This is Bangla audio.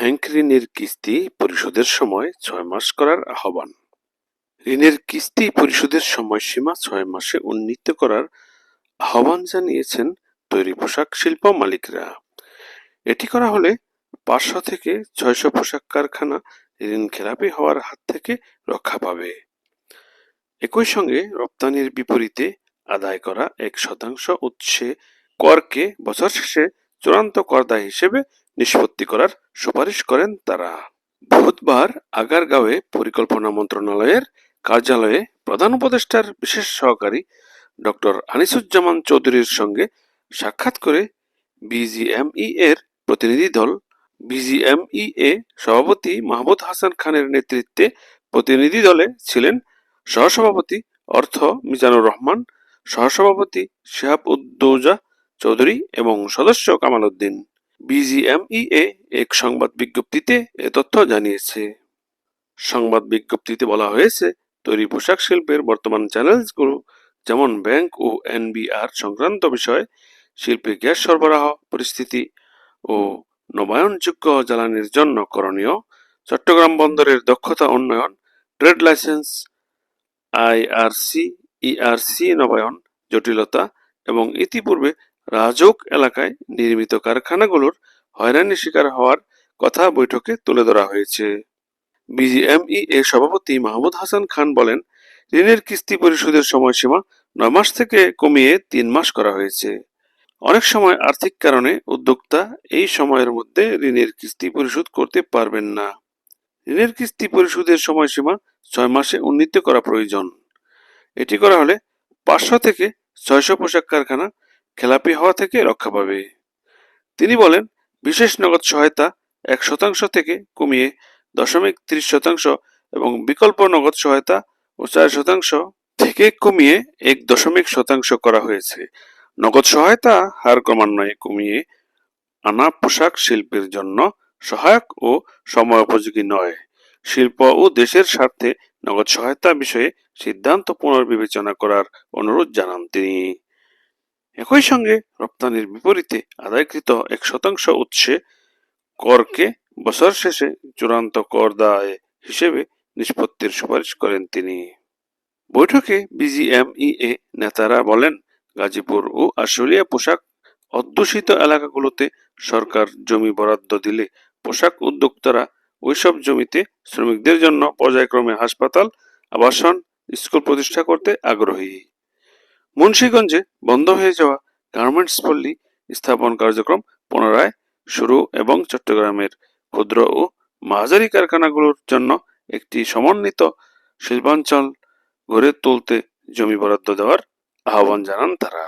ব্যাংক ঋণের কিস্তি পরিশোধের সময় ছয় মাস করার আহ্বান। ঋণের কিস্তি পরিশোধের সময়সীমা ছয় মাসে উন্নীত করার আহ্বান জানিয়েছেন তৈরি পোশাক শিল্প মালিকরা। এটি করা হলে পাঁচশো থেকে ছয়শো পোশাক কারখানা ঋণ খেলাপি হওয়ার হাত থেকে রক্ষা পাবে। একই সঙ্গে রপ্তানির বিপরীতে আদায় করা এক শতাংশ উৎসে করকে বছর শেষে চূড়ান্ত করদায় হিসেবে নিষ্পত্তি করার সুপারিশ করেন তারা। বুধবার আগারগাঁওয়ে পরিকল্পনা মন্ত্রণালয়ের কার্যালয়ে প্রধান উপদেষ্টার বিশেষ সহকারী ডক্টর আনিসুজ্জামান চৌধুরীর সঙ্গে সাক্ষাৎ করে বিজিএমই এর প্রতিনিধি দল বিজিএমইএ সভাপতি মাহমুদ হাসান খানের নেতৃত্বে প্রতিনিধি দলে ছিলেন সহসভাপতি অর্থ মিজানুর রহমান, সহসভাপতি শিহাব উদ্দৌজা চৌধুরী এবং সদস্য কামাল উদ্দিন। বিজিএমইএ এক সংবাদ বিজ্ঞপ্তিতে এ তথ্য জানিয়েছে। সংবাদ বিজ্ঞপ্তিতে বলা হয়েছে, তৈরি পোশাক শিল্পের বর্তমান চ্যালেঞ্জগুলো যেমন ব্যাংক ও এনবিআর সংক্রান্ত বিষয়, শিল্পে গ্যাস সরবরাহ পরিস্থিতি ও নবায়নযোগ্য জ্বালানির জন্য করণীয়, চট্টগ্রাম বন্দরের দক্ষতা উন্নয়ন, ট্রেড লাইসেন্স আইআরসি ইআরসি নবায়ন, জটিলতা এবং ইতিপূর্বে রাজৌক এলাকায় নির্মিত কারখানাগুলোর হয়রানির শিকার হওয়ার কথা বৈঠকে তুলে ধরা হয়েছে। বিজিএমই এর সভাপতি মাহমুদ হাসান খান বলেন, ঋণের কিস্তি পরিশোধের সময়সীমা নয় মাস থেকে কমিয়ে তিন মাস করা হয়েছে। অনেক সময় আর্থিক কারণে উদ্যোক্তা এই সময়ের মধ্যে ঋণের কিস্তি পরিশোধ করতে পারবেন না। ঋণের কিস্তি পরিশোধের সময়সীমা ছয় মাসে উন্নীত করা প্রয়োজন। এটি করা হলে পাঁচশো থেকে ছয়শো পোশাক কারখানা খেলাপি হওয়া থেকে রক্ষা পাবে। তিনি বলেন, বিশেষ নগদ সহায়তা এক শতাংশ থেকে কমিয়ে দশমিক ত্রিশ শতাংশ এবং বিকল্প নগদ সহায়তা ও চার শতাংশ থেকে কমিয়ে এক দশমিক শতাংশ করা হয়েছে। নগদ সহায়তা হার ক্রমান্বয়ে কমিয়ে আনা পোশাক শিল্পের জন্য সহায়ক ও সময় উপযোগী নয়। শিল্প ও দেশের স্বার্থে নগদ সহায়তা বিষয়ে সিদ্ধান্ত পুনর্বিবেচনা করার অনুরোধ জানান তিনি। একই সঙ্গে রপ্তানির বিপরীতে আদায়কৃত এক শতাংশ উৎসে করকে বছর শেষে চূড়ান্ত কর দায় হিসেবে নিষ্পত্তির সুপারিশ করেন তিনি। বৈঠকে বিজিএমইএ নেতারা বলেন, গাজীপুর ও আশুলিয়া পোশাক অধ্যুষিত এলাকাগুলোতে সরকার জমি বরাদ্দ দিলে পোশাক উদ্যোক্তারা ওইসব জমিতে শ্রমিকদের জন্য পর্যায়ক্রমে হাসপাতাল, আবাসন, স্কুল প্রতিষ্ঠা করতে আগ্রহী। মুন্সীগঞ্জে বন্ধ হয়ে যাওয়া গার্মেন্টস পল্লী স্থাপন কার্যক্রম পুনরায় শুরু এবং চট্টগ্রামের ক্ষুদ্র ও মাঝারি কারখানাগুলোর জন্য একটি সমন্বিত শিল্পাঞ্চল গড়ে তুলতে জমি বরাদ্দ দেওয়ার আহ্বান জানান তারা।